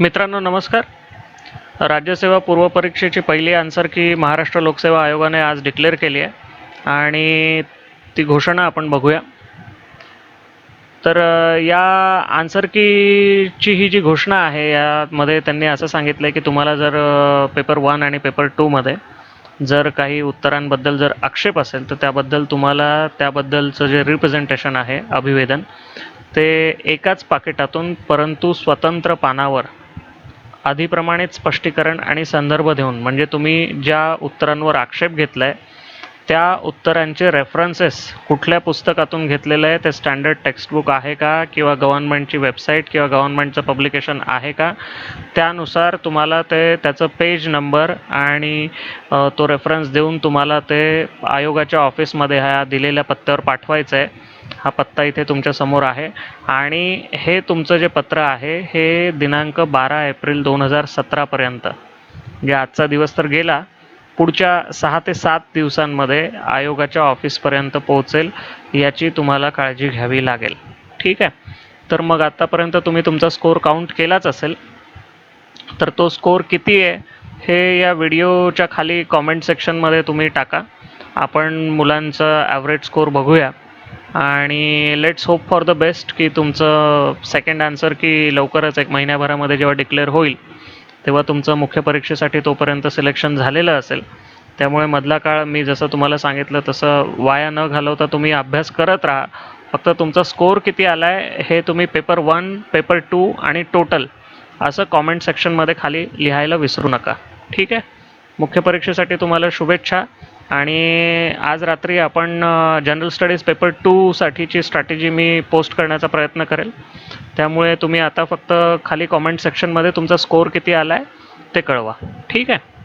मित्रांनो नमस्कार. राज्यसेवा पूर्वपरीक्षेची पहिली आन्सर की महाराष्ट्र लोकसेवा आयोगाने आज डिक्लेअर केली आहे आणि ती घोषणा आपण बघूया. तर या आन्सर कीची ही जी घोषणा आहे यामध्ये त्यांनी असं सांगितलं आहे की तुम्हाला जर पेपर वन आणि पेपर टूमध्ये जर काही उत्तरांबद्दल जर आक्षेप असेल तर त्याबद्दल तुम्हाला त्याबद्दलचं जे रिप्रेझेंटेशन आहे अभिवेदन ते एकाच पाकिटातून परंतु स्वतंत्र पानावर आधीप्रमाणेच स्पष्टीकरण आणि संदर्भ देऊन म्हणजे तुम्ही ज्या उत्तरांवर आक्षेप घेतला आहे त्या उत्तरांचे रेफरन्सेस कुठल्या पुस्तकातून घेतलेलं आहे? ते स्टँडर्ड टेक्स्टबुक आहे का? किंवा गव्हर्नमेंटची वेबसाईट किंवा गव्हर्नमेंटचं पब्लिकेशन आहे का? त्यानुसार तुम्हाला ते त्याचं पेज नंबर आणि तो रेफरन्स देऊन तुम्हाला ते आयोगाच्या ऑफिसमध्ये ह्या दिलेल्या पत्त्यावर पाठवायचं आहे हा पत्ता इथे तुमच्यासमोर आहे. आणि हे तुमचं जे पत्र आहे हे दिनांक बारा एप्रिल दोन हजार सतरापर्यंत म्हणजे आजचा दिवस तर गेला पुढच्या सहा ते सात दिवसांमध्ये आयोगाच्या ऑफिसपर्यंत पोहोचेल याची तुम्हाला काळजी घ्यावी लागेल. ठीक आहे? तर मग आत्तापर्यंत तुम्ही तुमचा स्कोर काउंट केलाच असेल तर तो स्कोर किती आहे हे या व्हिडिओच्या खाली कॉमेंट सेक्शनमध्ये तुम्ही टाका. आपण मुलांचा ॲव्हरेज स्कोर बघूया. आणि let's hope for the best की तुमचं सेकंड आन्सर की लवकरच एक महिन्याभरामध्ये जेव्हा डिक्लेअर होईल तेव्हा तुमचं मुख्य परीक्षेसाठी तोपर्यंत सिलेक्शन झालेलं असेल. त्यामुळे मधला काळ मी जसं तुम्हाला सांगितलं तसं वाया न घालवता तुम्ही अभ्यास करत राहा. फक्त तुमचा स्कोर किती आला आहे हे तुम्ही पेपर वन पेपर टू आणि टोटल असं कॉमेंट सेक्शनमध्ये खाली लिहायला विसरू नका. ठीक आहे? मुख्य परीक्षेसाठी तुम्हाला शुभेच्छा. आणि आज रात्री आपण जनरल स्टडीज पेपर टूसाठीची स्ट्रॅटेजी मी पोस्ट करण्याचा प्रयत्न करेल. त्यामुळे तुम्ही आता फक्त खाली कॉमेंट सेक्शनमध्ये तुमचा स्कोअर किती आला आहे ते कळवा. ठीक आहे?